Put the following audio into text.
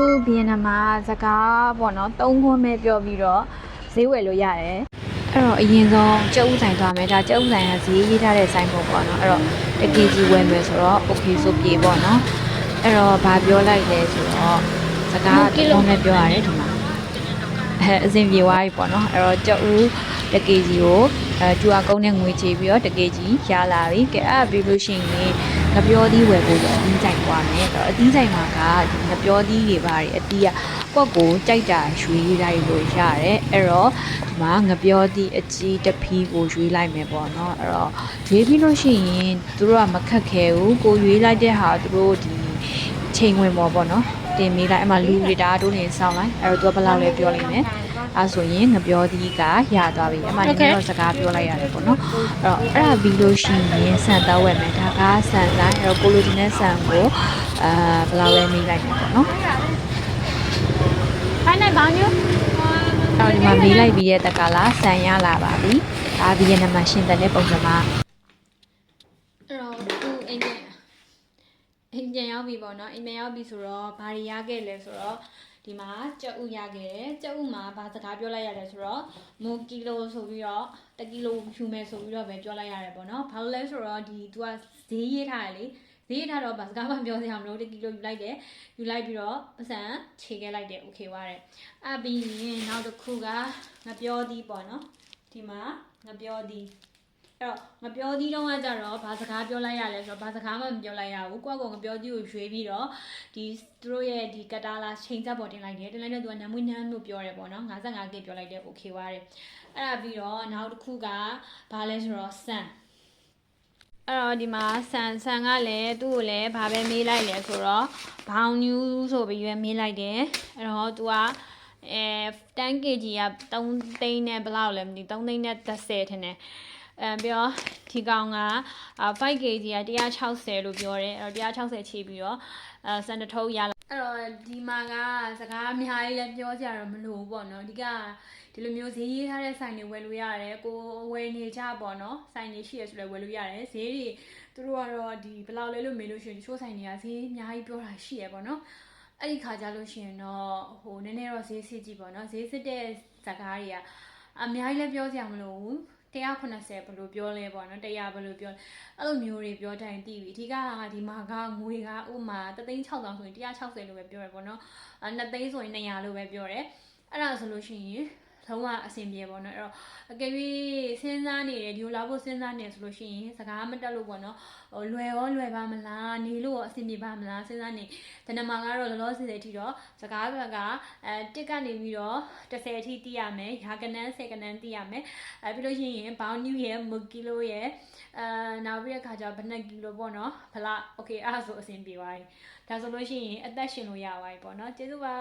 ခုဗီယက်နမ်မှာစကားပေါ့နော်သုံးခွန်းပဲပြောပြီးတော့ဈေးဝယ်လို့ရတယ်အဲ့တော့အရင်ဆုံးကျုပ်ဥဆိုင်သွားမယ်ဒါကျုပ်ဥဆိုင်ကဈေးရေးထားတဲ့ဆိုင်ပုံပေါ့နော်အဲ့တော့တကယ်ကြီးဝယ်မယ်ဆိုတော့ okay ဆိုပြေပေါ့နော်အဲ့တော့ဘာပြောလိုက်လဲဆိုတော့စကားသုံးခွန်းပဲပြောရတယ်ဒီမှာအဲအစဉ်ပြေသွားပြီပေါ့နော်အဲ့တော့ကျုပ်ဥတကယ်ကြီးကို အဲကျူအကုန်းနဲ့ငွေချေပြီးတော့တကယ်ကြီးရလာပြီကဲအဲ့ဒါပြီးလို့ရှိရင်ငပြောသီးဝယ်ဖို့တော့အသီးဆိုင်သွားမယ်အဲ့တော့အသီးဆိုင်မှာကဒီငပြောသီးတွေပါတွေအသီးကကွက်ကိုကြိုက်တာရွေးလိုက်လို့ရတယ်အဲ့တော့ဒီမှာငပြောသီးအကြီးတစ်ဖီးကိုရွေးလိုက်မယ်ပေါ့နော်အဲ့တော့ရွေးပြီးလို့ရှိရင်သူတို့ကမခက်ခဲဘူးကိုရွေးလိုက်တဲ့ဟာသူတို့ဒီချိန်ဝင်ပေါ်ပေါ့နော်တင်မေးလိုက်အမှလူတွေဒါတို့နေစောင်းလိုက်အဲ့တော့သူကဘယ်လောက်လဲပြောလိုက်မယ် အဲဆိုရင်ငပြောသီးကရသွားပြီအမှနည်းနည်းတော့စကားပြောလိုက်ရတယ်ပေါ့နော်အဲ့တော့အဲ့ဒါပြီးလို့ရှိရင်ဆန်သားဝယ်မယ်ဒါကဆန်ဆိုင်အဲ့တော့ကိုလိုချင်တဲ့ဆန်ကိုအာဘယ်လောက်လဲမေးလိုက်မယ်ပေါ့နော်ဖိုင်နိုင်ဘောင်းညိုအော်ဒီမှာမေးလိုက်ပြီးတဲ့တက်ကလာဆန်ရလာပါပြီ။ဒါဗီယက်နမ်မှာရှင်းတဲ့ပုံစံမှာအဲ့တော့သူအိမ်ပြန်အိမ်ပြန်ရောက်ပြီပေါ့နော်အိမ်ပြန်ရောက်ပြီဆိုတော့ဘာတွေရခဲ့လဲဆိုတော့ ဒီမှာကြက်ဥရခဲ့တယ်ကြက်ဥမှာဘာစကားပြောလိုက်ရတယ်ဆိုတော့မိုကီလိုဆိုပြီးတော့တကီလိုဖြူမယ်ဆိုပြီးတော့ပဲပြောလိုက်ရတယ်ပေါ့နော်ဘာလို့လဲဆိုတော့ဒီ तू ကဈေးရေးထားတယ်လေဈေးရေးထားတော့ဘာစကားမှပြောစရာမလိုတကီလိုယူလိုက်တယ်ယူလိုက်ပြီးတော့ပစံခြေခဲ့လိုက်တယ်โอเคပါတဲ့ အပြီးရင်နောက်တစ်ခုကငပြောသီးပေါ့နော်ဒီမှာငပြောသီး အဲ့တော့ငပြောသီးတော့ကကြတော့ဘာစကားပြောလိုက်ရလဲဆိုတော့ဘာစကားမှမပြောလိုက်ရဘူးကိုယ့်ကိုယ်ငပြောသီးကိုရွေးပြီးတော့ဒီသူတို့ရဲ့ဒီကတာလာချိန်ချက်ပေါ်တင်လိုက်တယ်တင်လိုက်တဲ့သူကနမွေးနန်းလို့ပြောတယ်ပေါ့နော် 55k ပြောလိုက်တယ် okay ပါတယ်အဲ့ဒါပြီးတော့နောက်တစ်ခုကဘာလဲဆိုတော့ဆန်အဲ့တော့ဒီမှာဆန်ဆန်ကလည်းသူ့ကိုလည်းဘာပဲမေးလိုက်လဲဆိုတော့ဘောင်နူးဆိုပြီးရွေးမေးလိုက်တယ်အဲ့တော့ तू ကအဲ 10 kg က3သိန်းနဲ့ဘယ်လောက်လဲမသိ3သိန်းနဲ့30ထင်တယ် အဲပြီးတော့ဒီကောင်က 5 kg က160လို့ပြောတယ်အဲ့တော့160ချီပြီးတော့အဲစံတထုပ်ရလာအဲ့တော့ဒီမှာကစကားအများကြီးလည်းပြောကြရတော့မလို့ပေါ့နော်ဒီကဒီလိုမျိုးဈေးရေးထားတဲ့ဆိုင်တွေဝယ်လို့ရတယ်ကိုဝယ်နေကြပေါ့နော်ဆိုင်တွေရှိရဆိုလည်းဝယ်လို့ရတယ်ဈေးတွေသူတို့ကတော့ဒီဘယ်လောက်လဲလို့မေးလို့ရှိရင်တချို့ဆိုင်တွေကဈေးအများကြီးပြောတာရှိရပေါ့နော်အဲ့ဒီခါကြလို့ရှိရင်တော့ဟိုနည်းနည်းတော့ဈေးစစ်ကြည့်ပေါ့နော်ဈေးစစ်တဲ့ဇာကားတွေကအများကြီးလည်းပြောစရာမလိုဘူး 180ဘယ်လိုပြောလဲပေါ့နော်100ဘယ်လိုပြောလဲအဲ့လိုမျိုးတွေပြောတိုင်းသိပြီအဓိကကဒီမှာကငွေကဥမာ36000ဆိုရင်160လို့ပဲပြောရပေါ့နော်အဲ2သိန်းဆိုရင်200လို့ပဲပြောတယ်အဲ့ဒါဆိုလို့ရှိရင် လုံးဝအဆင်ပြေပေါ့နော်အဲ့တော့အကယ်၍စဉ်းစားနေတယ်ဒီလိုလာဖို့စဉ်းစားနေဆိုလို့ရှိရင်စကားမတက်လို့ပေါ့နော်ဟိုလွယ်ရောလွယ်ပါမလားနေလို့ရောအဆင်ပြေပါမလားစဉ်းစားနေတနမာကတော့လောလောဆယ်အထိတော့စကားဘက်ကအဲတစ်ကနေပြီးတော့30အထိတီးရမယ်ရာကနန်း10ကနန်းတီးရမယ်အဲပြီးလို့ရှိရင်ဘောင်းနျူရဲ့မကီလိုရဲ့အဲနောက်ပြီးတဲ့ခါကျဘယ်နှကီလိုပေါ့နော်ဖလားโอเคအဲ့ဒါဆိုအဆင်ပြေသွားပြီဒါဆိုလို့ရှိရင်အသက်ရှင်လို့ရသွားပြီပေါ့နော်ကျေးဇူးပါ